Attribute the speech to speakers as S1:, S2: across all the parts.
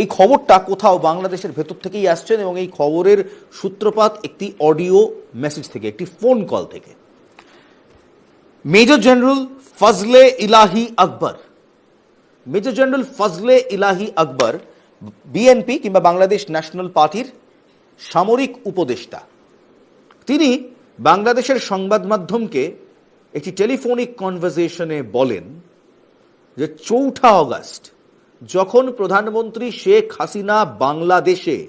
S1: এই খবরটা কোথাও বাংলাদেশের ভেতর থেকেই আসছেন এবং এই খবরের সূত্রপাত একটি অডিও মেসেজ থেকে, একটি ফোন কল থেকে। Major general Fazle Elahi Akbar, major general Fazle Elahi আকবর, বিএনপি কিংবা বাংলাদেশ ন্যাশনাল পার্টির সামরিক উপদেষ্টা। তিনি বাংলাদেশের সংবাদ মাধ্যমকে একটি টেলিফোনিক কনভারসেশনে বলেন যে চৌঠা অগস্ট যখন প্রধানমন্ত্রী শেখ হাসিনা বাংলাদেশে,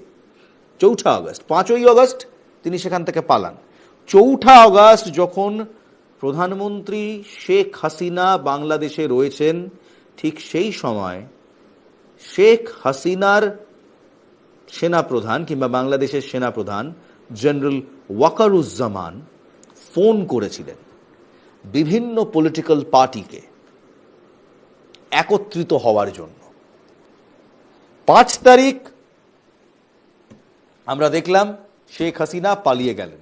S1: চৌঠা আগস্ট, পাঁচই আগস্ট তিনি সেখান থেকে পালান। চৌঠা আগস্ট যখন প্রধানমন্ত্রী শেখ হাসিনা বাংলাদেশে রয়েছেন, ঠিক সেই সময় শেখ হাসিনার সেনাপ্রধান কিংবা বাংলাদেশের সেনাপ্রধান জেনারেল ওয়াকারুজ্জামান ফোন করেছিলেন বিভিন্ন পলিটিক্যাল পার্টিকে একত্রিত হওয়ার জন্য। পাঁচ তারিখ আমরা দেখলাম শেখ হাসিনা পালিয়ে গেলেন।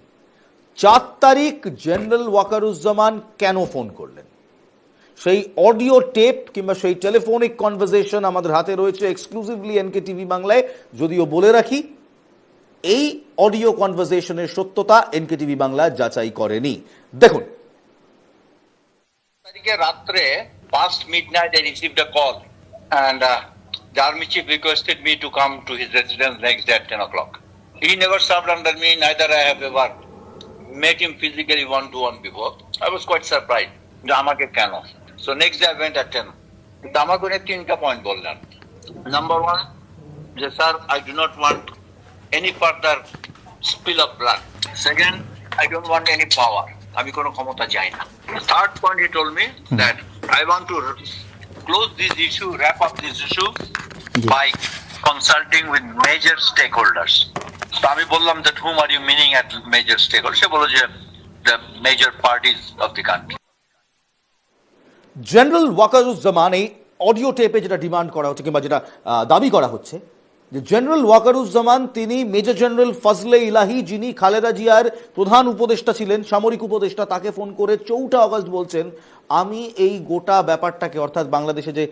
S1: চার তারিখ জেনারেল ওয়াকারুজ্জামান কেন ফোন করলেন? সেই অডিও টেপ কিংবা সেই টেলিফোনিক কনভারসেশন আমাদের হাতে রয়েছে এক্সক্লুসিভলি এনকে টিভি বাংলায় যদিও বলে রাখি এই অডিও কনভারসেশনের সত্যতা এনকে টিভি বাংলা যাচাই করেনি। দেখুন।
S2: তারিখে রাত্রে past midnight I received a call and uh, the army chief requested me to come to his residence next day at 10 o'clock. He never served under me, neither I have ever met him physically one to one before. I was quite surprised. যে আমাকে কেন so next day I went at ten কিন্তু আমাকে উনি তিনটা point বললেন number one যে sir I do not want any further spill of blood second I don't want any power আমি কোনো ক্ষমতা চাই না third point he told me that I want to close this issue wrap up this issue consulting with major stakeholders তো আমি বললাম হুম are you meaning at major stakeholder সে বলল যে the major parties of the country
S1: general Wakeruzzaman এই audio টেপে যেটা demand করা হচ্ছে কিংবা যেটা দাবি করা হচ্ছে যে জেনারেল ওয়াকারুজ্জামান, তিনি মেজর জেনারেল ফজলে ইলাহি যিনি খালেদা জিয়ার প্রধান উপদেষ্টা ছিলেন, সামরিক উপদেষ্টা, তাকে ফোন করে চৌঠা আগস্ট বলছেন, আমি এই গোটা ব্যাপারটাকে, অর্থাৎ বাংলাদেশে যে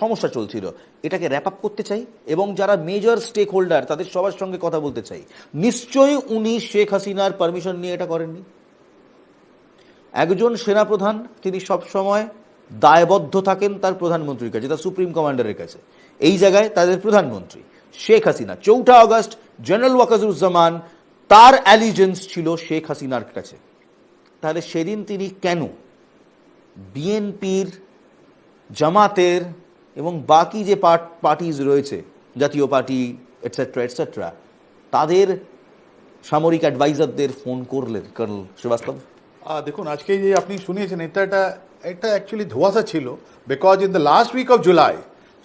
S1: সমস্যা চলছিল, এটাকে র্যাপ আপ করতে চাই এবং যারা মেজর স্টেক হোল্ডার তাদের সবার সঙ্গে কথা বলতে চাই। নিশ্চয়ই উনি শেখ হাসিনার পারমিশন নিয়ে এটা করেননি। একজন সেনাপ্রধান, তিনি সবসময় দায়বদ্ধ থাকেন তার প্রধানমন্ত্রীর কাছে, তার সুপ্রিম কমান্ডারের কাছে। এই জায়গায় তাদের প্রধানমন্ত্রী। শেখ হাসিনা। চৌঠা আগস্ট, জেনারেল ওয়াকাজুজ্জামান তার অ্যালিজেন্স ছিল শেখ হাসিনার কাছে। তাহলে সেদিন তিনি কেন বিএনপির, জামাতের এবং বাকি যে পার্ট পার্টিজ রয়েছে, জাতীয় পার্টি এটসেট্রা এটসেট্রা তাদের সামরিক অ্যাডভাইজারদের ফোন করলেন কর্নেল শ্রীবাস্তব?
S3: দেখুন, আজকে যে আপনি শুনিয়েছেন, এটা এটা এটা অ্যাকচুয়ালি ধোয়াশা ছিল because in the last week of July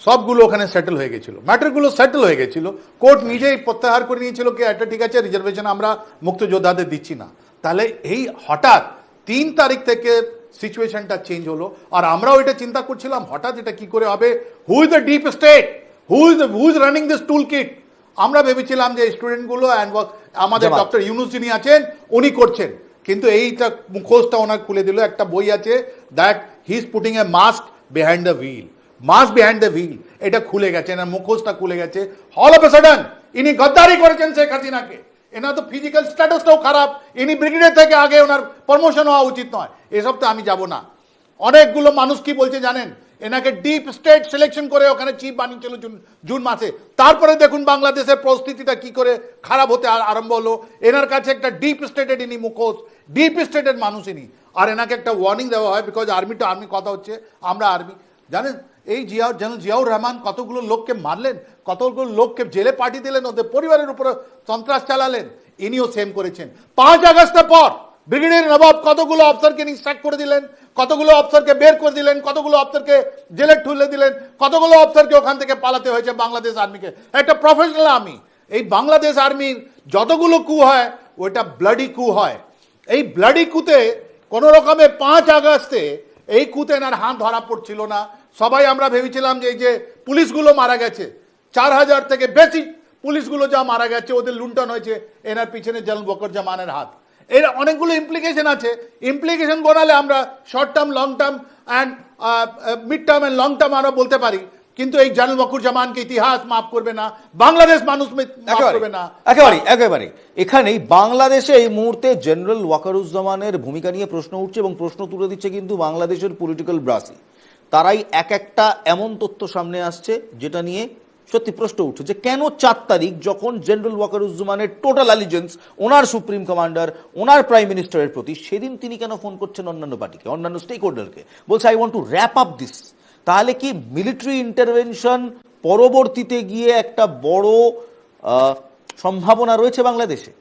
S3: সবগুলো ওখানে সেটেল হয়ে গেছিল। ম্যাটারগুলো সেটেল হয়ে গেছিল। কোর্ট নিজেই প্রত্যাহার করে নিয়েছিল কি এটা ঠিক আছে রিজার্ভেশন আমরা মুক্তযোদ্ধাদের দিচ্ছি না। তাহলে এই হঠাৎ তিন তারিখ থেকে সিচুয়েশনটা চেঞ্জ হলো। আর আমরাও এটা চিন্তা করছিলাম হঠাৎ এটা কি করে হবে? Who is the deep state who is who is running this toolkit আমরা ভেবেছিলাম যে স্টুডেন্টগুলো অ্যান্ড আমাদের। ডক্টর ইউনুস যিনি আছেন উনি করছেন। কিন্তু এইটা মুখোশটা ওনার খুলে দিল। একটা বই আছে that he is putting a mask behind the wheel mask behind the wheel এটা খুলে গেছে না মুখোশটা খুলে গেছে। অল অফ এ সাডেন ইনি গদ্দারি করেছেন শেখ হাসিনাকে। এনার তো ফিজিক্যাল স্ট্যাটাসটাও খারাপ। ইনি ব্রিগেডের থেকে আগে ওনার প্রমোশন হওয়া উচিত নয়। এসব তো আমি যাব না। অনেকগুলো মানুষ কি বলছে জানেন? এনাকে ডিপ স্টেট সিলেকশন করে ওখানে চিফ বানিয়েছিল জুন জুন মাসে। তারপরে দেখুন বাংলাদেশের পরিস্থিতিটা কি করে খারাপ হতে আর- আরম্ভ হলো। এনার কাছে একটা ডিপ স্টেটেড ইনি মুখোশ। ডিপ স্টেটেড মানুষ ইনি। আর এনাকে একটা ওয়ার্নিং দেওয়া হয় বিকজ আর্মি টু আর্মি কথা হচ্ছে। আমরা আর্মি জানেন? এই জিয়া জেনারেল জিয়াউর রহমান কতগুলো লোককে মারলেন, কতগুলো লোককে জেলে পাঠিয়ে দিলেন, ওদের পরিবারের উপরে সন্ত্রাস চালালেন, ইনিও সেম করেছেন। পাঁচ আগস্টের পর ব্রিগেডিয়ার নবাব কতগুলো অফিসারকে নিঃশ্বাস করে দিলেন, কতগুলো অফিসারকে বের করে দিলেন, কতগুলো অফিসারকে জেলে ঠুলে দিলেন, কতগুলো অফিসারকে ওখান থেকে পালাতে হয়েছে বাংলাদেশ আর্মিকে। একটা প্রফেশনাল আর্মি এই বাংলাদেশ আর্মির যতগুলো কু হয়, ওইটা ব্লাডি কু হয়। এই ব্লাডি কুতে কোন রকমে পাঁচ আগস্টে এই কুতে এনার হাত ধরা পড়ছিল না। সবাই আমরা ভেবেছিলাম যে এই যে পুলিশগুলো মারা গেছে চার হাজার থেকে বেশি পুলিশগুলো যা মারা গেছে ওদের লুণ্ঠন হয়েছে এনার পিছনে জল বকর জামানের হাত। এর অনেকগুলো ইমপ্লিকেশন আছে। ইমপ্লিকেশন গোনালে আমরা short term long term and mid term and long term আমরা বলতে পারি। কিন্তু এই জানুল মকুর জামানকে ইতিহাস মাফ করবে না বাংলাদেশ মানুষ মাফ করবে না।
S1: একেবারে একেবারে। এখানেই বাংলাদেশে এই মুহূর্তে জেনারেল ওয়াকারুজ্জামানের ভূমিকা নিয়ে প্রশ্ন উঠছে এবং প্রশ্ন তুলে দিচ্ছে কিন্তু বাংলাদেশের পলিটিক্যাল ব্রাসি তারাই এক একটা এমন তথ্য সামনে আসছে, যেটা নিয়ে সত্যি প্রশ্ন উঠছে যে কেন চার তারিখ যখন জেনারেল ওয়াকারুজ্জামানের টোটাল অ্যালিজেন্স ওনার সুপ্রিম কমান্ডার ওনার প্রাইম মিনিস্টারের প্রতি, সেদিন তিনি কেন ফোন করছেন অন্যান্য পার্টিকে অন্যান্য স্টেক হোল্ডারকে বলছে I want to wrap up this তাহলে কি মিলিটারি ইন্টারভেনশন পরবর্তীতে গিয়ে একটা বড় সম্ভাবনা রয়েছে বাংলাদেশে?